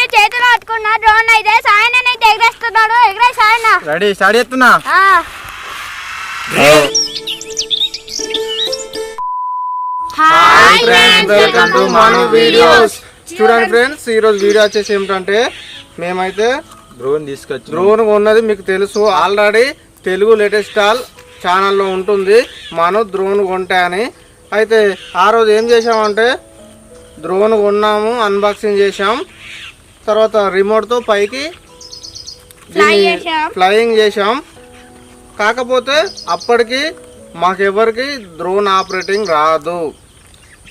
అయితే చేతిలో పట్టుకున్న డ్రోన్ అయితే సాయన అయితే ఎగరేస్తున్నాడు ఎగరే సాయన. రెడీ స్టార్ట్ చేస్తున్నా. Hi friends welcome to Manu videos చూడండి ఫ్రెండ్స్ ఈ రోజు వీడియో వచ్చేసి ఏమిటంటే మేమైతే డ్రోన్ తీసుకొచ్చి. డ్రోన్ ఉన్నది మీకు తెలుసు. ఆల్రెడీ తెలుగు లేటెస్ట్ స్టాల్ ఛానల్లో ఉంటుంది. మను డ్రోన్ కొంటా అని. అయితే ఆ రోజు ఏం చేసామంటే డ్రోన్ కొన్నాము అన్బాక్సింగ్ చేసాం తర్వాత రిమోట్తో పైకి. ఫ్లయింగ్ చేసాం కాకపోతే అప్పటికి మాకెవరికి డ్రోన్ ఆపరేటింగ్ రాదు.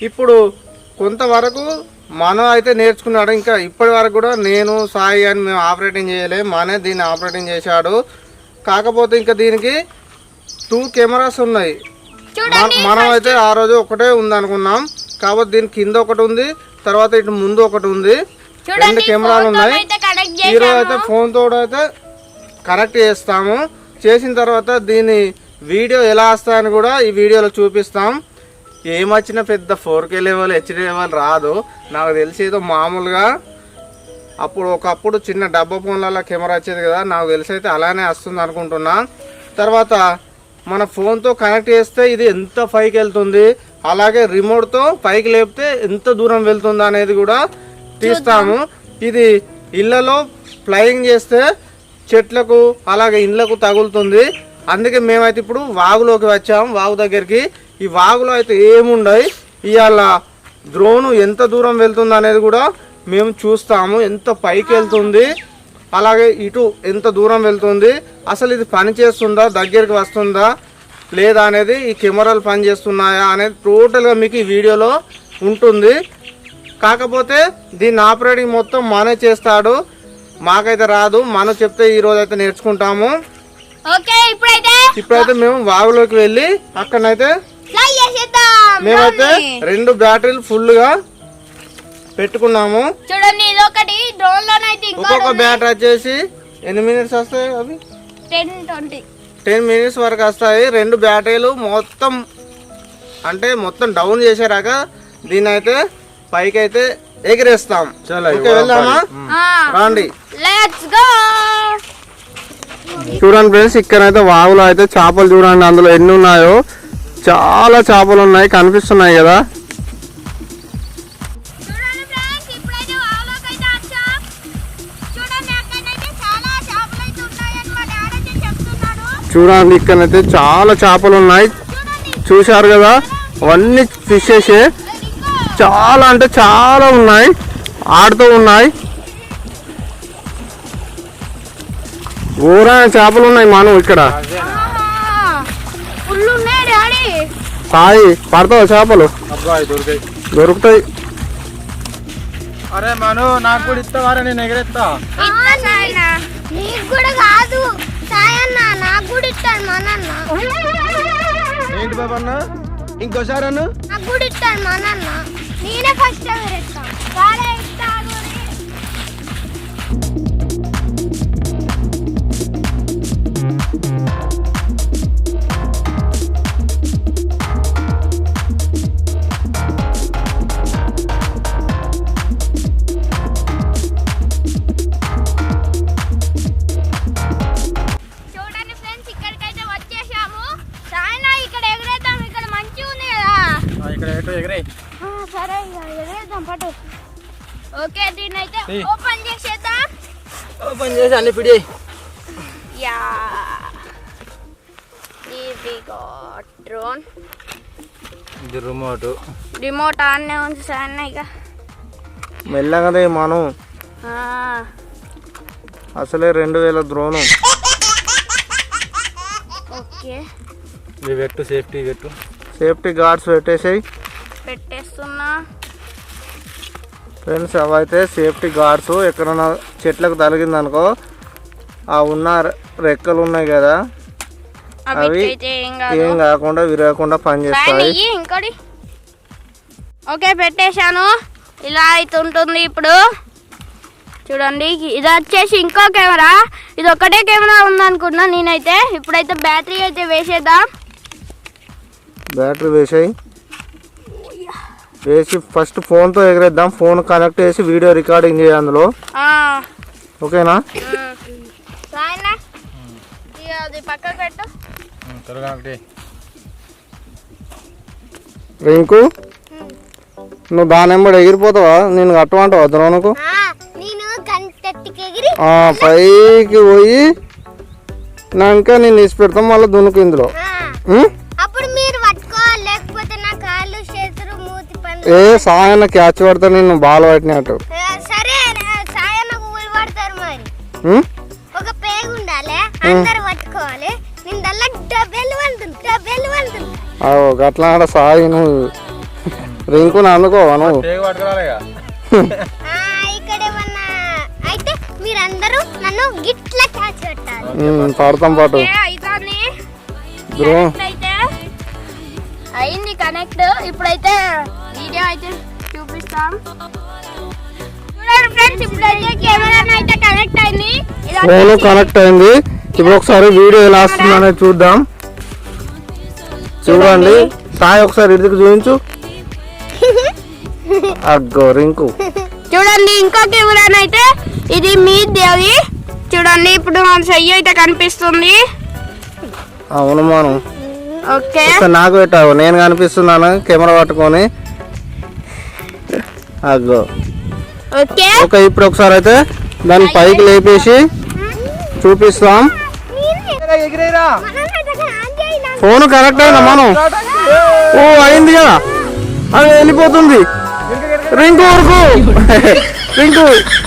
ఇప్పుడు కొంతవరకు మనం అయితే నేర్చుకున్నాడు. ఇంకా ఇప్పటి వరకు కూడా నేను సాయి అని మేము ఆపరేటింగ్ చేయలే. మనే దీన్ని ఆపరేటింగ్ చేశాడు. కాకపోతే ఇంకా దీనికి టూ కెమెరాస్ ఉన్నాయి. మన- మనం అయితే ఆ రోజు ఒకటే ఉంది అనుకున్నాం కాబట్టి దీని కింద ఒకటి ఉంది. తర్వాత ఇటు ముందు ఒకటి ఉంది. రెండు కెమెరాలు ఉన్నాయి. ఈరోజు చేసాము అయితే ఫోన్ తోడు అయితే కనెక్ట్ చేస్తాము. చేసిన తర్వాత దీని వీడియో ఎలా వస్తాయని కూడా ఈ వీడియోలో చూపిస్తాం. ఏమొచ్చినా పెద్ద four K level HD level రాదు. నాకు తెలిసి ఏదో మామూలుగా అప్పుడు ఒకప్పుడు చిన్న డబ్బా ఫోన్లలో కెమెరా వచ్చేది కదా నాకు తెలిసి అయితే అలానే వస్తుంది అనుకుంటున్నా. తర్వాత మన ఫోన్తో కనెక్ట్ చేస్తే ఇది ఎంత పైకి వెళ్తుంది? అలాగే రిమోట్తో పైకి లేపితే ఎంత దూరం వెళ్తుంది అనేది కూడా తీస్తాము. ఇది ఇళ్ళలో ఫ్లయింగ్ చేస్తే చెట్లకు అలాగే ఇండ్లకు తగులుతుంది. అందుకే మేమైతే ఇప్పుడు వాగులోకి వచ్చాము వాగు దగ్గరికి. ఈ వాగులో అయితే ఏముండయి? ఇవాళ డ్రోన్ ఎంత దూరం వెళ్తుంది అనేది కూడా మేము చూస్తాము. ఎంత పైకి వెళ్తుంది? అలాగే ఇటు ఎంత దూరం వెళ్తుంది? అసలు ఇది పని చేస్తుందా? దగ్గరికి వస్తుందా? లేదా అనేది ఈ కెమెరాలు పనిచేస్తున్నాయా అనేది టోటల్గా మీకు ఈ వీడియోలో ఉంటుంది. కాకపోతే దీన్ని ఆపరేటింగ్ మొత్తం మనే చేస్తాడు. మాకైతే రాదు. మనం చెప్తే ఈ రోజు అయితే నేర్చుకుంటాము ఇప్పుడైతే మేము వాగులోకి వెళ్ళి అక్కడనైతే ఫ్లై మేమైతే. రెండు బ్యాటరీలు ఫుల్గా పెట్టుకున్నాము. చూడండి ఇది ఒకటి డ్రోన్ లోనైతే బ్యాటరీ వచ్చేసి ఎన్ని మినిట్స్ వస్తాయి అవి? Ten twenty. టెన్ మినిట్స్ వరకు వస్తాయి. రెండు బ్యాటరీలు మొత్తం అంటే మొత్తం డౌన్ చేసేరాక దీన్ని అయితే పైకి అయితే ఎగిరేస్తాం వెళ్దామా? రాండి. లెట్స్ గో చూడండి ఫ్రెండ్స్ ఇక్కడైతే వాగులో అయితే చేపలు చూడండి అందులో ఎన్ని ఉన్నాయో. చాలా చేపలు ఉన్నాయి కనిపిస్తున్నాయి కదా. చూడండి అయితే అయితే అయితే ఇక్కడైతే చాలా చేపలు ఉన్నాయి. చూశారు కదా? అవన్నీ ఫిషెస్ చాలా అంటే చాలా ఉన్నాయి. ఆడుతూ ఉన్నాయి. ఊరైన చేపలు ఉన్నాయి మనం ఇక్కడ. సాయి పడతావు చేపలు? దొరుకుతాయి. అరే మను నాకు కూడా ఇస్తావారా నేను ఎగరేస్తా నీకు కూడా కాదు. సాయన్న నాకు కూడా ఇస్తాడు ఏంటి ఇంకోసారి అన్న? నాకు మా నాన్న నేనే ఫస్ట్ ఎగరేస్తాను ఓపెన్ చేసి అన్ని పిడి యా. ఇది డ్రోన్ ఇది రిమోట్ రిమోట్ ఆన్నే ఉంది సాయన ఇక. మెల్లగదే మనం ఆ, అసలే రెండు వేల ద్రోణం ఓకే. ఇవి పెట్టు సేఫ్టీ పెట్టు. సేఫ్టీ గార్డ్స్ పెట్టేసాయి. పెట్టేస్తున్నా. ఫ్రెండ్స్ అవైతే సేఫ్టీ గార్డ్స్ ఎక్కడన్నా చెట్లకు తగిలిందనుకో ఆ ఉన్న రెక్కలు ఉన్నాయి కదా అవి ఏం కాకుండా విరగకుండా పనిచేస్తాయి ఇంకోటి. ఓకే పెట్టేశాను. ఇలా అయితే ఉంటుంది ఇప్పుడు. చూడండి ఇది వచ్చేసి ఇంకో కెమెరా. ఇది ఒకటే కెమెరా ఉందనుకున్నా నేనైతే. ఇప్పుడైతే బ్యాటరీ అయితే వేసేద్దాం. బ్యాటరీ వేసాయి. వేసి ఫస్ట్ ఫోన్తో ఎగరేద్దాం. ఫోన్ కనెక్ట్ చేసి వీడియో రికార్డింగ్ చేయాలి అందులో. ఆ, ఓకేనా? రింకు నువ్వు దాని వెంబడి ఎగిరిపోతావా? నేను కట్టమంటావా ద్రోణకు నేను కంటెత్తికి ఎగిరి ఆ, పైకి పోయి నాక నేను తీసి పెడతాం మళ్ళీ దునుకు ఇందులో. ఏ సాయన క్యాచ్ పడతా నేను బాల్ పట్టినట్టు. సరే సాయన్న పడతారు మరి? ఒక పేగు ఉండాలి అందరు పట్టుకోవాలి. నేను దల్లా డబ్బెలు వంతుంది డబ్బెలు వంతుంది అవు గట్లా ఆడ సాయి నువ్వు. రింకుని అందుకోవా నువ్వు. పేగు పట్టుకురాలేగా ఇక్కడ ఏమన్నా అయితే మీరందరూ నన్ను గిట్ల క్యాచ్ పెట్టాలి. ఉం, పడతాం పాటు. అయితే కనెక్ట్. ఇప్పుడైతే వీడియో అయితే చూపిస్తాం. చూడండి ఫ్రెండ్స్ ఇప్పుడైతే కెమెరా అయితే కనెక్ట్ అయింది. ఫోన్ కనెక్ట్ అయింది. ఇప్పుడు ఒకసారి వీడియో ఎలా వస్తుంది అనేది చూద్దాం. చూడండి. సాయి ఒకసారి ఇదికి చూపించు. అగ్గో రింకు. చూడండి ఇంకో కెమెరా అయితే. ఇది మీది అది చూడండి ఇప్పుడు మన చెయ్యి అయితే కనిపిస్తుంది. అవును మనం. ఓకే. నాకు పెట్టావు నేను కనిపిస్తున్నాను కెమెరా పట్టుకొని. అగ్గో ఓకే. ఓకే ఇప్పుడు ఒకసారి అయితే దాన్ని పైకి లేపేసి చూపిస్తాం. ఎగిరేరా. ఫోన్ కరెక్ట్ అయిందా మనం ఓ అయింది కదా. అది వెళ్ళిపోతుంది. రింకు వరకు రింకు.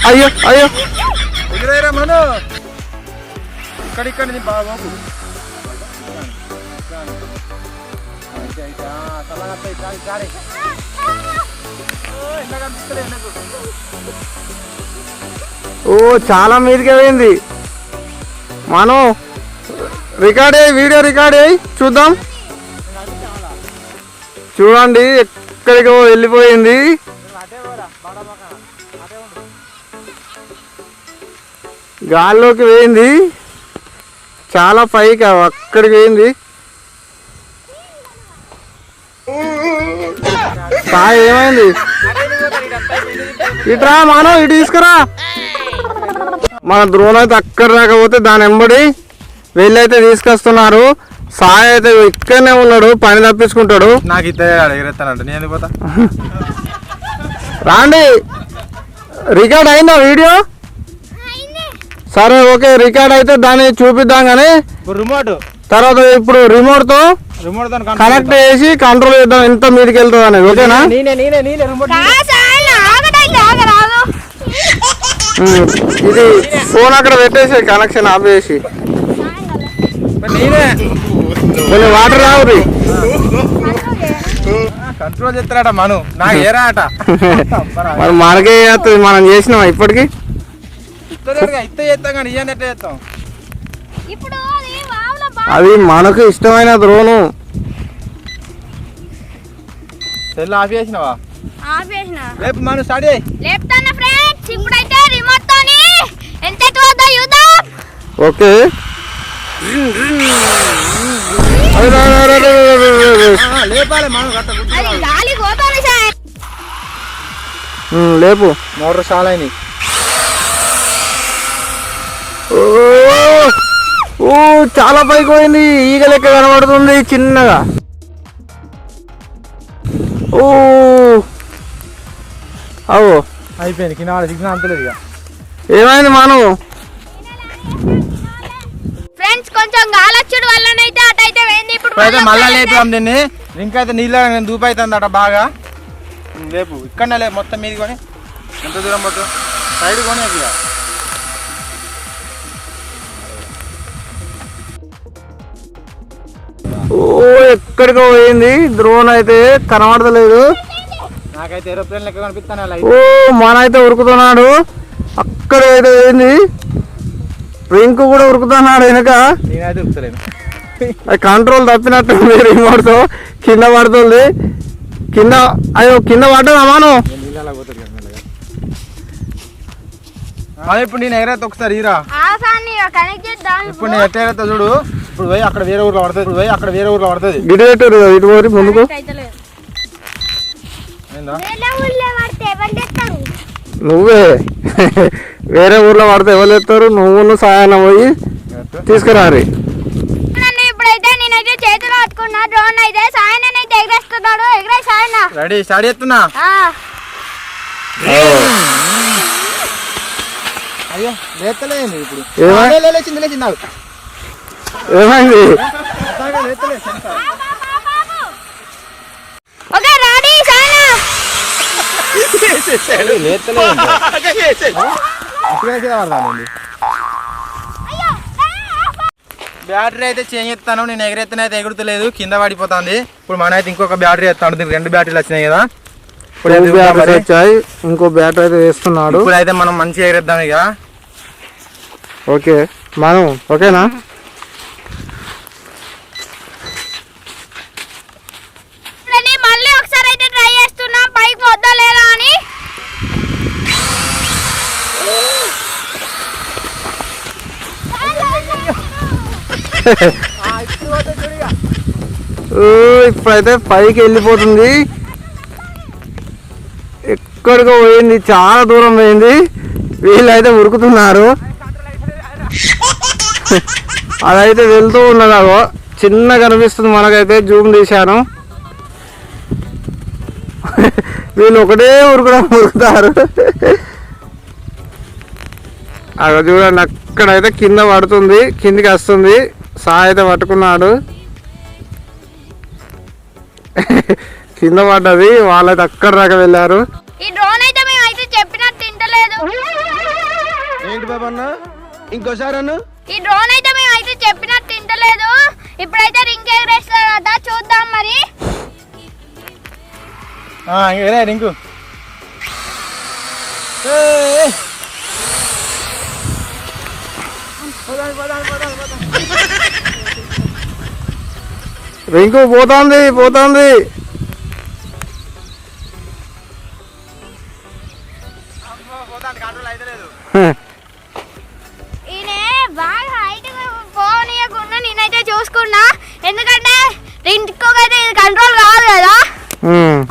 అయ్యో అయ్యో. ఎగిరేరా మను ఇక్కడ ఇక్కడ నుంచి కనిపిస్తలే ఎండకు. ఓ చాలా మీదకి పోయింది. మనం రికార్డ్ అయ్యి వీడియో రికార్డ్ అయ్యి చూద్దాం. చూడండి ఎక్కడికో వెళ్ళిపోయింది. గాల్లోకి పోయింది. చాలా పైకి అక్కడికి పోయింది. సాయి ఏమైంది? ఇట్రా మానవ్ ఇటు తీసుకురా. మన ద్రోణ్ అయితే అక్కడ రాకపోతే దాని వెంబడి వెళ్ళైతే తీసుకొస్తున్నారు. సాయి అయితే ఇక్కడనే ఉన్నాడు పని తప్పించుకుంటాడు. నాకు నేను ఎందుకు పోతా? రాండి. రికార్డ్ అయిందా వీడియో? సరే ఓకే రికార్డ్ అయితే దాన్ని చూపిద్దాం కానీ రిమోట్. తర్వాత ఇప్పుడు రిమోట్తో రిమోట్ కనెక్ట్ చేసి కంట్రోల్ చేద్దాం. ఎంత మీదకి వెళ్తుంది అనేది ఓకేనా? నేనే నేనే నేనే రిమోట్ ఆగదండి ఆగరాదు ఉమ్, ఇది ఫోన్ అక్కడ పెట్టేసి కనెక్షన్ ఆపేసి నేనే. కొన్ని వాటర్ రావుది కంట్రోల్ చేస్తారట మను. నాకు ఏరా అట మరి మనకే చేస్తుంది మనం చేసినాం ఇప్పటికి? ఇస్తే చేస్తాం కానీ ఇయ్యండి ఎట్లా చేస్తాం. ఇప్పుడు అది మనకు ఇష్టమైన ద్రోణు. సెల్ ఆఫ్ చేసినావా? ఆపేసిన రేపు మనం స్టార్ట్ చేయి. లేపుతాను ఫ్రెండ్స్? ఇప్పుడైతే రిమోట్ తోని ఎంత ఎత్తువద్దో చూద్దాం. ఓకే. లేపాలి మనం గట్ట అది గాలి పోతాను సార్. ఉమ్, లేపు. మోటార్ చాలా అయినాయి. ఓ, చాలా పైకి పోయింది. ఈగ లెక్క కనబడుతుంది చిన్నగా. ఓ అవో. అయిపోయింది. కింద సిగ్నల్ అంతలేదు ఇక. ఏమైంది మనం ఫ్రెండ్స్ కొంచెం గాలొచ్చుడు వల్లనైతే అటైతే పోయింది. ఇప్పుడు మళ్ళీ లేపాం దీన్ని. ఇంకైతే నీళ్ళ దూపు బాగా. లేపు. ఇక్కడనే లేపు. మొత్తం మీది కొని. ఎంత దూరం పట్టు? సైడ్ ఇక. ఓ ఎక్కడికో పోయింది. ద్రోణ్ అయితే కనబడతలేదు. నాకైతే ఏరోప్లేన్ లెక్క కనిపిస్తాను ఓ మన అయితే ఉరుకుతున్నాడు. అక్కడ అయితే పోయింది. రింకు కూడా ఉరుకుతున్నాడు వెనక. నేనైతే ఉరుకుతలేను. కంట్రోల్ తప్పినట్టుంది రిమోట్తో కింద పడుతుంది. కింద అయ్యో కింద పడ్డదా మాను? ఇప్పుడు నేను ఎగరైతే ఒకసారి ఇప్పుడు నేను ఎట్ట ఎగరైతే చూడు. ఇప్పుడు పోయి అక్కడ వేరే ఊర్లో పడుతుంది. ఇప్పుడు పోయి అక్కడ వేరే ఊర్లో పడుతుంది. గిడి పెట్టారు కదా ఇటు పోరి ముందుకు. నువ్వే. వేరే ఊర్లో పడితే ఎవరు ఎత్తారు నువ్వు సాయన పోయి తీసుకురారి. రెడీ స్టార్ట్ చేస్తున్నా. అయ్యో లేతలేదు ఇప్పుడు? లేచింది లేచింది నాకు ఏమైంది? బ్యాటరీ అయితే చేంజ్ చేస్తాను నేను ఎగరెత్తన అయితే ఎగురుతలేదు కింద పడిపోతుంది. ఇప్పుడు మన అయితే ఇంకొక బ్యాటరీ ఎత్తాను దీనికి రెండు బ్యాటరీలు వచ్చినాయి కదా. ఇప్పుడు బ్యాటరీ. వచ్చాయి ఇంకో బ్యాటరీ అయితే వేస్తున్నాడు. ఇప్పుడు అయితే మనం మంచిగా ఎగరేద్దాం ఇక ఓకే మనం ఓకేనా చూడండి మళ్ళీ ఒకసారి అయితే ట్రై చేస్తున్నాం పైకి వద్దా లేదా అని ఓ, ఇప్పుడైతే పైకి వెళ్ళిపోతుంది. ఎక్కడికో పోయింది చాలా దూరం పోయింది. వీళ్ళైతే ఉరుకుతున్నారు. అదైతే వెళ్తూ ఉన్నదాగో చిన్న కనిపిస్తుంది మనకైతే జూమ్ తీశాను. వీళ్ళు ఒకటే ఉరుకుడం ఉరుకుతారు. అక్కడ చూడండి అక్కడైతే కింద పడుతుంది కిందికి వస్తుంది. సా అయితే పట్టుకున్నాడు. కింద పడ్డది వాళ్ళైతే అక్కడ దాకా వెళ్ళారు. ఈ డ్రోన్ అయితే మేము అయితే చెప్పినట్టు తింటలేదు. ఏంటి బాబా అన్న? ఇంకోసారి అన్న? ఈ డ్రోన్ అయితే మేము అయితే చెప్పినట్టు తింటలేదు. ఇప్పుడైతే రింగ్ ఎగరేస్తాడట చూద్దాం మరి. రింకు రింకు పోతుంది పోతుంది. నేనైతే చూసుకున్నా. ఎందుకంటే అయితే ఇది కంట్రోల్ కాదు కదా.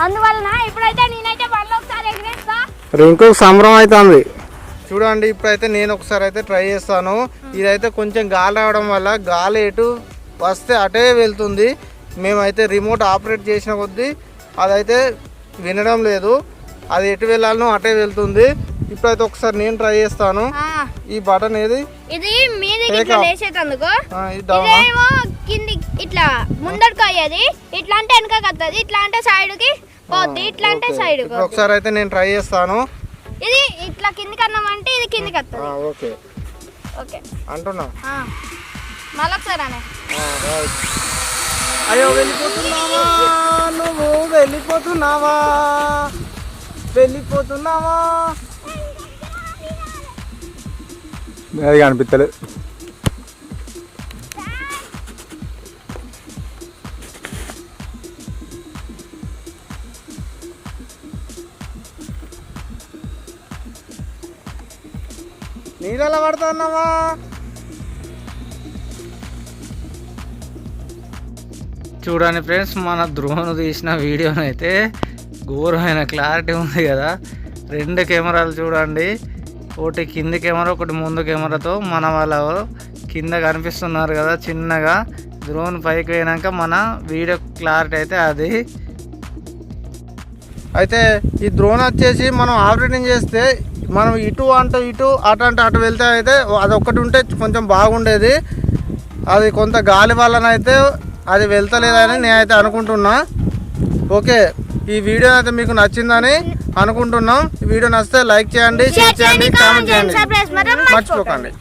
అందువలన ఇప్పుడైతే నేనైతే మళ్ళీ ఒకసారి ఎగరేస్తా. రింకు సంబరం అవుతుంది. చూడండి ఇప్పుడైతే నేను ఒకసారి అయితే ట్రై చేస్తాను. ఇదైతే కొంచెం గాలి రావడం వల్ల గాలి ఎటు వస్తే అటే వెళ్తుంది. మేమైతే రిమోట్ ఆపరేట్ చేసిన కొద్దీ అదైతే వినడం లేదు. అది ఎటు వెళ్ళాలనో అటే వెళ్తుంది. ఇప్పుడైతే ఒకసారి నేను ట్రై చేస్తాను. ఈ బటన్ ఏది? ఇది ఇట్లా off. లేచేటందుకు? ఆ, ఇది డౌనా ఇదేమో కింది ఇట్లా ముందరికి అయ్యేది ఇట్లా అంటే ఇట్లా సైడ్కి పోద్ది. ఇట్లా అంటే. సైడ్ ఒకసారి అయితే నేను ట్రై చేస్తాను. ఇది ఇట్లా కిందికి అన్నామంటే ఇది కిందికి వస్తుంది. ఆ, ఓకే. ఓకే. అంటున్నా? ఆ. మళ్ళీ ఒకసారి అనే. అయ్యో వెళ్ళిపోతున్నావా? నువ్వు వెళ్ళిపోతున్నావా? వెళ్ళిపోతున్నావా? అది కనిపిస్తలేదు. నీళ్ళలో పడుతున్నావా? చూడండి ఫ్రెండ్స్ మన డ్రోన్ తీసిన వీడియోని అయితే ఘోరమైన క్లారిటీ ఉంది కదా. రెండు కెమెరాలు చూడండి. ఒకటి కింది కెమెరా ఒకటి ముందు కెమెరాతో మన వాళ్ళ కింద కనిపిస్తున్నారు కదా చిన్నగా. డ్రోన్ పైకి పోయినాక మన వీడియో క్లారిటీ అయితే అది. అయితే ఈ డ్రోన్ వచ్చేసి మనం ఆపరేటింగ్ చేస్తే మనం ఇటు అంటే ఇటు అటు అంటే అటు వెళ్తే అయితే అది ఒక్కటి ఉంటే కొంచెం బాగుండేది. అది కొంత గాలి వలన అయితే అది వెళ్తలేదని నేనైతే అనుకుంటున్నా. ఓకే ఈ వీడియో అయితే మీకు నచ్చిందని అనుకుంటున్నాం. ఈ వీడియో నచ్చితే లైక్ చేయండి షేర్ చేయండి కామెంట్ చేయండి మర్చిపోకండి.